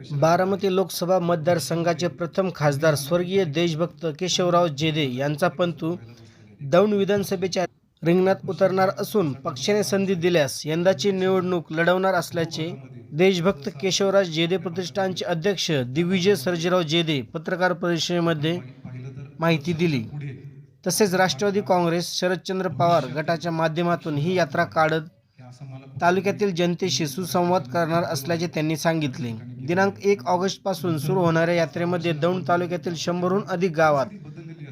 बारामती लोकसभा मतदारसंघाचे प्रथम खासदार स्वर्गीय देशभक्त केशवराव जेदे यांचा पंतू दौंड विधानसभेच्या रिंगणात उतरणार असून पक्षाने संधी दिल्यास यंदाची निवडणूक लढवणार असल्याचे देशभक्त केशवराज जेदे प्रतिष्ठानचे अध्यक्ष दिग्विजय सर्जेराव जेदे पत्रकार परिषदेमध्ये माहिती दिली. तसेच राष्ट्रवादी काँग्रेस शरदचंद्र पवार गटाच्या माध्यमातून ही यात्रा काढत तालुक्यातील जनतेशी सुसंवाद करणार असल्याचे त्यांनी सांगितले. दिनांक एक ऑगस्टपासून सुरू होणाऱ्या यात्रेमध्ये दौंड तालुक्यातील शंभरहून अधिक गावात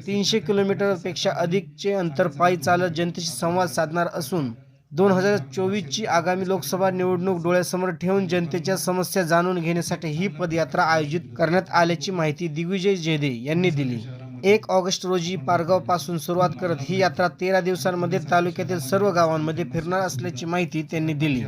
तीनशे किलोमीटरपेक्षा अधिकचे अंतर पायी चालत जनतेशी संवाद साधणार असून दोन हजार चोवीसची आगामी लोकसभा निवडणूक डोळ्यासमोर ठेवून जनतेच्या समस्या जाणून घेण्यासाठी ही पदयात्रा आयोजित करण्यात आल्याची माहिती दिग्विजय जेदे यांनी दिली. एक ऑगस्ट रोजी पारगावपासून सुरुवात करत ही यात्रा तेरा दिवसांमध्ये तालुक्यातील सर्व गावांमध्ये फिरणार असल्याची माहिती त्यांनी दिली.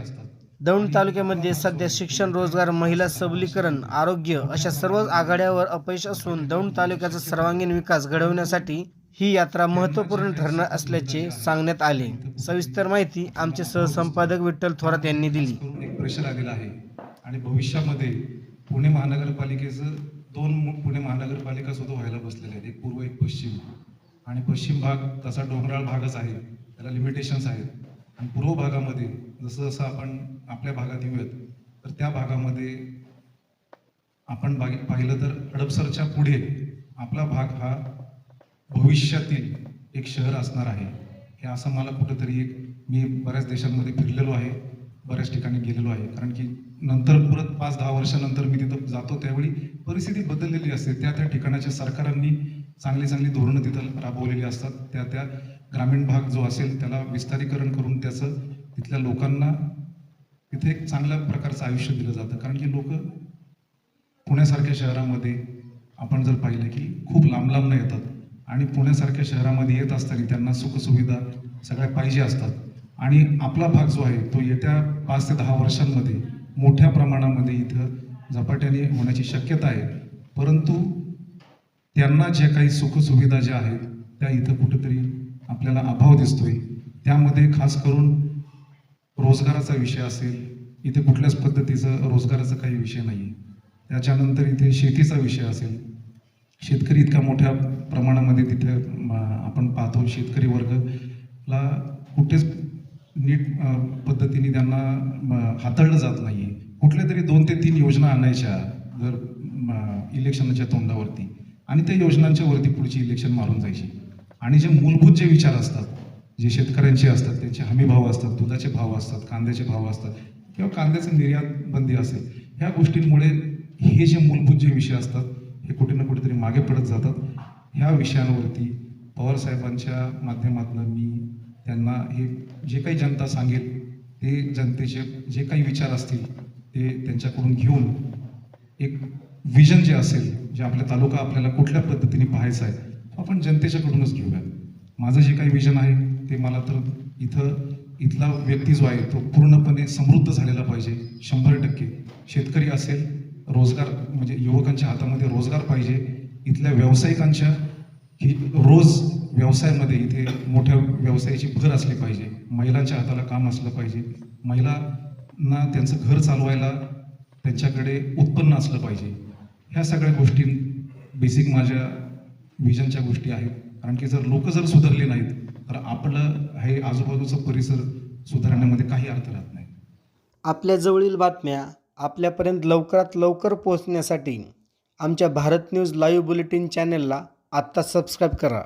दौंड तालुक्यामध्ये सध्या शिक्षण रोजगार महिला सबलीकरण आरोग्य अशा सर्वच आघाड्यावर अपयश असून दौंड तालुक्याचा सर्वांगीण विकास घडवण्यासाठी ही यात्रा महत्त्वपूर्ण ठरणार असल्याचे सांगण्यात आले. सविस्तर माहिती आमचे सहसंपादक विठ्ठल थोरात यांनी दिली. प्रेशर आलेलं आहे आणि भविष्यामध्ये पुणे महानगरपालिकेचं दोन पुणे महानगरपालिका सुद्धा व्हायला बसलेल्या आहेत. एक पूर्व एक पश्चिम. आणि पश्चिम भाग तसा डोंगराळ भागच आहे. त्याला लिमिटेशन्स आहेत. आणि पूर्व भागामध्ये जसं जसं आपण आपल्या भागात येऊयात तर त्या भागामध्ये आपण बागे पाहिलं तर हडपसरच्या पुढे आपला भाग हा भविष्यातील एक शहर असणार आहे. हे असं मला कुठंतरी एक मी बऱ्याच देशांमध्ये फिरलेलो आहे बऱ्याच ठिकाणी गेलेलो आहे. कारण की नंतर परत पाच दहा वर्षानंतर मी तिथं जातो त्यावेळी परिस्थिती बदललेली असते. त्या त्या ठिकाणाच्या सरकारांनी चांगली चांगली धोरणं तिथं राबवलेली असतात. त्या त्या ग्रामीण भाग जो असेल त्याला विस्तारीकरण करून त्याचं तिथल्या लोकांना तिथे एक चांगल्या प्रकारचं आयुष्य दिलं जातं. कारण की लोक पुण्यासारख्या शहरामध्ये आपण जर पाहिलं की खूप लांब लांबनं येतात आणि पुण्यासारख्या शहरामध्ये येत असताना त्यांना सुखसुविधा सगळ्या पाहिजे असतात. आणि आपला भाग जो आहे तो येत्या पाच ते दहा वर्षांमध्ये मोठ्या प्रमाणामध्ये इथं झपाट्याने होण्याची शक्यता आहे. परंतु त्यांना ज्या काही सुखसुविधा ज्या आहेत त्या इथं कुठेतरी आपल्याला अभाव दिसतोय. त्यामध्ये खास करून रोजगाराचा विषय असेल इथे कुठल्याच पद्धतीचं रोजगाराचा काही विषय नाही आहे त्याच्यानंतर इथे शेतीचा विषय असेल. शेतकरी इतका मोठ्या प्रमाणामध्ये तिथे आपण पाहतो शेतकरी वर्गला कुठेच नीट पद्धतीने त्यांना हाताळलं जात नाही आहे कुठल्या तरी दोन ते तीन योजना आणायच्या जर इलेक्शनाच्या इलेक्शनच्या तोंडावरती. आणि त्या योजनांच्या वरती पुढची इलेक्शन मारून जायची. आणि जे मूलभूत जे विचार असतात जे शेतकऱ्यांचे असतात त्यांचे हमी भाव असतात दुधाचे भाव असतात कांद्याचे भाव असतात किंवा कांद्याचं निर्यात बंदी असेल ह्या गोष्टींमुळे हे जे मूलभूत जे विषय असतात हे कुठे ना कुठेतरी मागे पडत जातात. ह्या विषयांवरती पवार साहेबांच्या माध्यमातून मी त्यांना हे जे काही जनता सांगेल ते जनतेचे जे काही विचार असतील ते त्यांच्याकडून घेऊन एक विजन जे असेल जे आपला तालुका आपल्याला कुठल्या पद्धतीने पाहायचा आहे आपण जनतेच्याकडूनच घेऊया. माझं जे काही विजन आहे ते मला तर इथं इथला व्यक्ती जो आहे तो पूर्णपणे समृद्ध झालेला पाहिजे शंभर टक्के. शेतकरी असेल रोजगार म्हणजे युवकांच्या हातामध्ये रोजगार पाहिजे. इथल्या व्यावसायिकांच्या ही रोज व्यवसायामध्ये इथे मोठ्या व्यवसायाची भर असली पाहिजे. महिलांच्या हाताला काम असलं पाहिजे. महिलांना त्यांचं घर चालवायला त्यांच्याकडे उत्पन्न असलं पाहिजे. ह्या सगळ्या गोष्टी बेसिक माझ्या विजनच्या गोष्टी आहेत. कारण की जर लोक जर सुधारले नाहीत तर आपलं हे आजूबाजूचा परिसर सुधारण्यामध्ये काही अर्थ राहत नाही. आपल्या जवळील बातम्या आपल्यापर्यंत लवकरात लवकर पोहोचण्यासाठी आमच्या भारत न्यूज लाईव्ह बुलेटिन चॅनेलला आत्ता सबस्क्राईब करा.